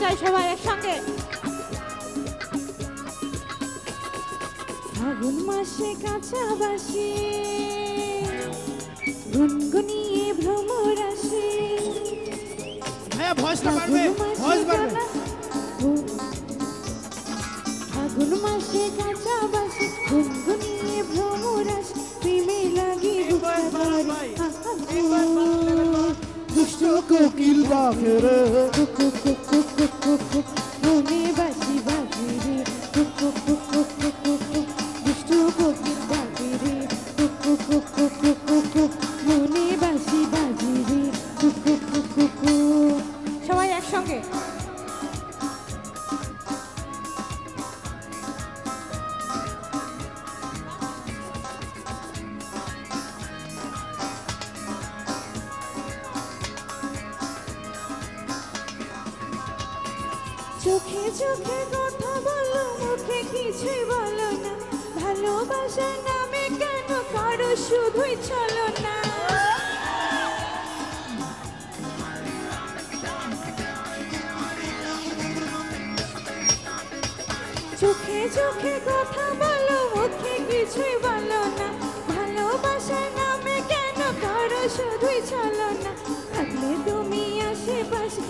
চাই সবাই একসঙ্গে। ফাগুন মাসে কাঁচা বাসি গুনগুনিয়ে ভ্রমর আসে ভাইয়া ভয়েসটা পারবে ফাগুন ভয়েস মাসে পারবে ফাগুন মাসে কাঁচা বাসি গুনগুনিয়ে ভ্রমর আসে প্রেমে লাগি দুষ্ট কোকিল ডাকে রে কুক কুক মনে বাসি বাজি রে দুষ্টু কোকিল ডাকে রে চোখে চোখে কথা বলো, মুখে কিছুই বলো না। ভালোবাসার নামে কেন কারও শুধুই চলো না? চোখে চোখে কথা বলো, মুখে কিছুই বলো না। ভালোবাসার নামে কেন কারও শুধুই চলো না? থাকলে তুমি আশেপাশে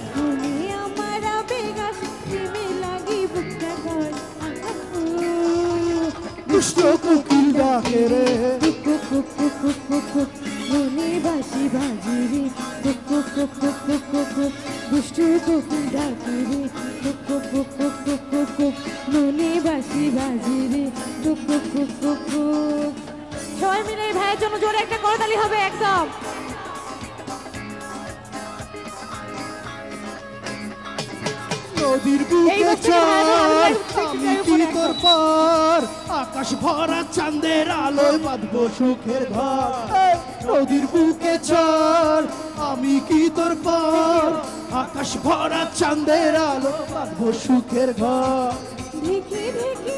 দুষ্ট কোকিল ডাকে রে। মনে বাসি বাজি রে। দুষ্টু কুকুর ডাকে রে। মনে বাসি বাজি রে। সবাই মিলে এই ভাইয়ের জন্য জোরে একটা করতালি হবে একদম। নদীর বুকে হচ্ছে আকাশ ভরা চাঁদের আলোয় বাঁধবো সুখের ঘর। নদীর বুকে চল আমি কি তোর পর? আকাশ ভরা চাঁদের আলো বাঁধবো সুখের ঘর। ঢেকে ঢেকে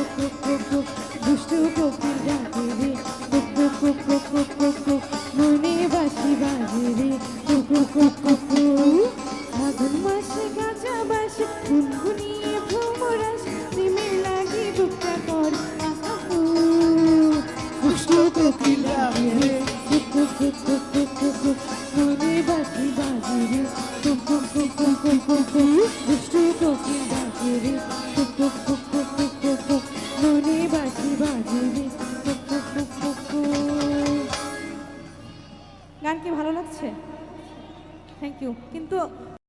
মনে গান কি ভালো লাগছে? থ্যাংক ইউ কিন্তু